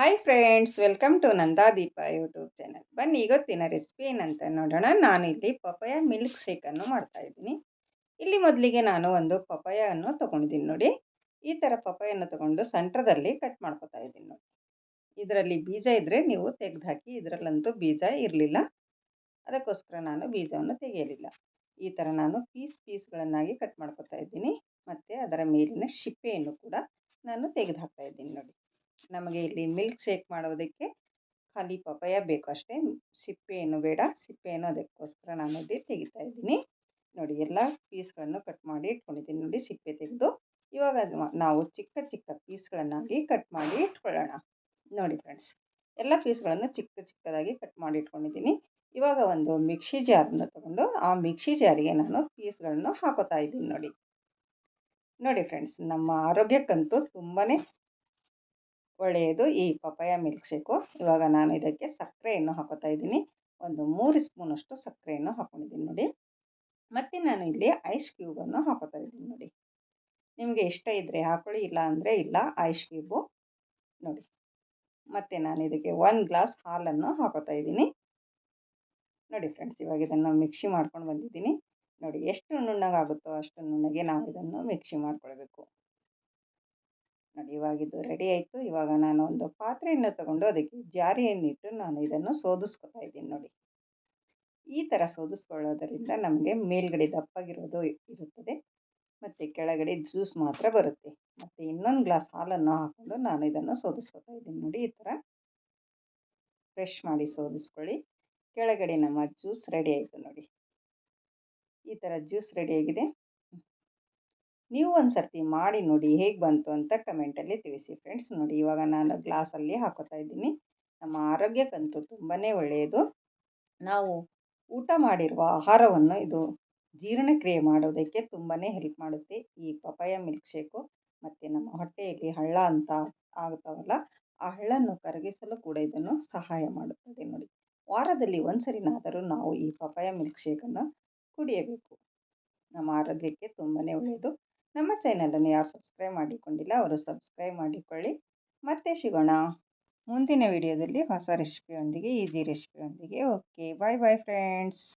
Hi friends welcome to Nandadeepa YouTube channel ಬನ್ನಿ, ಇವತ್ತಿನ recipe ಏನಂತ ನೋಡೋಣ. ನಾನು ಇಲ್ಲಿ ಪಪಾಯ ಮಿಲ್ಕ್ ಶೇಕನ್ನು ಮಾಡ್ತಾ ಇದ್ದೀನಿ. ಇಲ್ಲಿ ಮೊದಲಿಗೆ ನಾನು ಒಂದು ಪಪಾಯನ್ನು ತೊಗೊಂಡಿದ್ದೀನಿ ನೋಡಿ. ಈ ಥರ ಪಪಾಯನ್ನು ತೊಗೊಂಡು ಸೆಂಟ್ರದಲ್ಲಿ ಕಟ್ ಮಾಡ್ಕೊತಾ ಇದ್ದೀನಿ ನೋಡಿ. ಇದರಲ್ಲಿ ಬೀಜ ಇದ್ದರೆ ನೀವು ತೆಗೆದು ಹಾಕಿ ಇದರಲ್ಲಂತೂ ಬೀಜ ಇರಲಿಲ್ಲ. ಅದಕ್ಕೋಸ್ಕರ ನಾನು ಬೀಜವನ್ನು ತೆಗೆಯಲಿಲ್ಲ. ಈ ಥರ ನಾನು ಪೀಸ್ ಪೀಸ್ಗಳನ್ನಾಗಿ ಕಟ್ ಮಾಡ್ಕೊತಾ ಇದ್ದೀನಿ. ಮತ್ತು ಅದರ ಮೇಲಿನ ಶಿಪ್ಪೆಯನ್ನು ಕೂಡ ನಾನು ತೆಗೆದು ಹಾಕ್ತಾ ಇದ್ದೀನಿ ನೋಡಿ. ನಮಗೆ ಇಲ್ಲಿ ಮಿಲ್ಕ್ ಶೇಕ್ ಮಾಡೋದಕ್ಕೆ ಖಾಲಿ ಪಪಾಯ ಬೇಕು ಅಷ್ಟೇ. ಸಿಪ್ಪೆ ಏನು ಬೇಡ. ಸಿಪ್ಪೆ ಏನು ಅದಕ್ಕೋಸ್ಕರ ನಾನು ಇಲ್ಲಿ ತೆಗಿತಾ ಇದ್ದೀನಿ. ನೋಡಿ, ಎಲ್ಲ ಪೀಸ್ಗಳನ್ನು ಕಟ್ ಮಾಡಿ ಇಟ್ಕೊಂಡಿದ್ದೀನಿ. ನೋಡಿ, ಸಿಪ್ಪೆ ತೆಗೆದು ಇವಾಗ ನಾವು ಚಿಕ್ಕ ಚಿಕ್ಕ ಪೀಸ್ಗಳನ್ನಾಗಿ ಕಟ್ ಮಾಡಿ ಇಟ್ಕೊಳ್ಳೋಣ. ನೋಡಿ ಫ್ರೆಂಡ್ಸ್ ಎಲ್ಲ ಪೀಸ್ಗಳನ್ನು ಚಿಕ್ಕ ಚಿಕ್ಕದಾಗಿ ಕಟ್ ಮಾಡಿ ಇಟ್ಕೊಂಡಿದ್ದೀನಿ. ಇವಾಗ ಒಂದು ಮಿಕ್ಸಿ ಜಾರನ್ನು ತಗೊಂಡು ಆ ಮಿಕ್ಸಿ ಜಾರಿಗೆ ನಾನು ಪೀಸ್ಗಳನ್ನು ಹಾಕೋತಾ ಇದ್ದೀನಿ ನೋಡಿ. ನೋಡಿ ಫ್ರೆಂಡ್ಸ್ ನಮ್ಮ ಆರೋಗ್ಯಕ್ಕಂತೂ ತುಂಬಾ ಒಳ್ಳೆಯದು ಈ ಪಪಾಯ ಮಿಲ್ಕ್ ಶೇಕು ಇವಾಗ ನಾನು ಇದಕ್ಕೆ ಸಕ್ಕರೆಯನ್ನು ಹಾಕೋತಾ ಇದ್ದೀನಿ. ಒಂದು ಮೂರು ಸ್ಪೂನಷ್ಟು ಸಕ್ಕರೆಯನ್ನು ಹಾಕೊಂಡಿದ್ದೀನಿ ನೋಡಿ. ಮತ್ತು ನಾನು ಇಲ್ಲಿ ಐಸ್ ಕ್ಯೂಬನ್ನು ಹಾಕೋತಾ ಇದ್ದೀನಿ ನೋಡಿ. ನಿಮಗೆ ಇಷ್ಟ ಇದ್ದರೆ ಹಾಕೊಳ್ಳಿ ಇಲ್ಲ ಅಂದರೆ ಇಲ್ಲ, ಐಸ್ ಕ್ಯೂಬು ನೋಡಿ. ಮತ್ತು ನಾನು ಇದಕ್ಕೆ ಒಂದು ಗ್ಲಾಸ್ ಹಾಲನ್ನು ಹಾಕೋತಾ ಇದ್ದೀನಿ. ನೋಡಿ ಫ್ರೆಂಡ್ಸ್, ಇವಾಗ ಇದನ್ನು ಮಿಕ್ಸಿ ಮಾಡ್ಕೊಂಡು ಬಂದಿದ್ದೀನಿ. ನೋಡಿ, ಎಷ್ಟು ನುಣ್ಣಗಾಗುತ್ತೋ ಅಷ್ಟು ನುಣ್ಣಗೆ ನಾವು ಇದನ್ನು ಮಿಕ್ಸಿ ಮಾಡ್ಕೊಳ್ಬೇಕು. ನೋಡಿ ಇವಾಗ ಇದು ರೆಡಿ ಆಯಿತು. ಇವಾಗ ನಾನು ಒಂದು ಪಾತ್ರೆಯನ್ನು ತಗೊಂಡು ಅದಕ್ಕೆ ಜಾರಿಯನ್ನಿಟ್ಟು ನಾನು ಇದನ್ನು ಸೋದಿಸ್ಕೊತಾ ಇದ್ದೀನಿ ನೋಡಿ. ಈ ಥರ ಸೋದಿಸ್ಕೊಳ್ಳೋದರಿಂದ ನಮಗೆ ಮೇಲ್ಗಡೆ ದಪ್ಪಾಗಿರೋದು ಇರುತ್ತದೆ. ಮತ್ತು ಕೆಳಗಡೆ ಜ್ಯೂಸ್ ಮಾತ್ರ ಬರುತ್ತೆ. ಮತ್ತು ಇನ್ನೊಂದು ಗ್ಲಾಸ್ ಹಾಲನ್ನು ಹಾಕ್ಕೊಂಡು ನಾನು ಇದನ್ನು ಸೋದಿಸ್ಕೊತಾ ಇದ್ದೀನಿ ನೋಡಿ, ಈ ಥರ. ಫ್ರೆಶ್ ಮಾಡಿ ಸೋದಿಸ್ಕೊಳ್ಳಿ. ಕೆಳಗಡೆ ನಮ್ಮ ಜ್ಯೂಸ್ ರೆಡಿ ಆಯಿತು ನೋಡಿ. ಈ ಥರ ಜ್ಯೂಸ್ ರೆಡಿಯಾಗಿದೆ ನೀವು ಒಂದು ಸರ್ತಿ ಮಾಡಿ ನೋಡಿ ಹೇಗೆ ಬಂತು ಅಂತ ಕಮೆಂಟಲ್ಲಿ ತಿಳಿಸಿ ಫ್ರೆಂಡ್ಸ್ ನೋಡಿ ಇವಾಗ ನಾನು ಗ್ಲಾಸಲ್ಲಿ ಹಾಕೋತಾ ಇದ್ದೀನಿ. ನಮ್ಮ ಆರೋಗ್ಯಕ್ಕಂತೂ ತುಂಬಾ ಒಳ್ಳೆಯದು. ನಾವು ಊಟ ಮಾಡಿರುವ ಆಹಾರವನ್ನು ಇದು ಜೀರ್ಣಕ್ರಿಯೆ ಮಾಡೋದಕ್ಕೆ ತುಂಬಾ ಹೆಲ್ಪ್ ಮಾಡುತ್ತೆ. ಈ ಪಪಾಯ ಮಿಲ್ಕ್ ಶೇಕು ಮತ್ತು ನಮ್ಮ ಹೊಟ್ಟೆಯಲ್ಲಿ ಹಳ್ಳ ಅಂತ ಆಗ್ತಾವಲ್ಲ, ಆ ಹಳ್ಳನ್ನು ಕರಗಿಸಲು ಕೂಡ ಇದನ್ನು ಸಹಾಯ ಮಾಡುತ್ತದೆ ನೋಡಿ. ವಾರದಲ್ಲಿ ಒಂದು ಸರಿನಾದರೂ ನಾವು ಈ ಪಪಾಯ ಮಿಲ್ಕ್ ಶೇಕನ್ನು ಕುಡಿಯಬೇಕು. ನಮ್ಮ ಆರೋಗ್ಯಕ್ಕೆ ತುಂಬಾ ಒಳ್ಳೆಯದು. ನಮ್ಮ ಚಾನಲನ್ನು ಯಾರು ಸಬ್ಸ್ಕ್ರೈಬ್ ಮಾಡಿಕೊಂಡಿಲ್ಲ ಅವರು ಸಬ್ಸ್ಕ್ರೈಬ್ ಮಾಡಿಕೊಳ್ಳಿ. ಮತ್ತೆ ಸಿಗೋಣ. ಮುಂದಿನ ವಿಡಿಯೋದಲ್ಲಿ ಹೊಸ ರೆಸಿಪಿಯೊಂದಿಗೆ, easy ರೆಸಿಪಿಯೊಂದಿಗೆ. Okay bye bye friends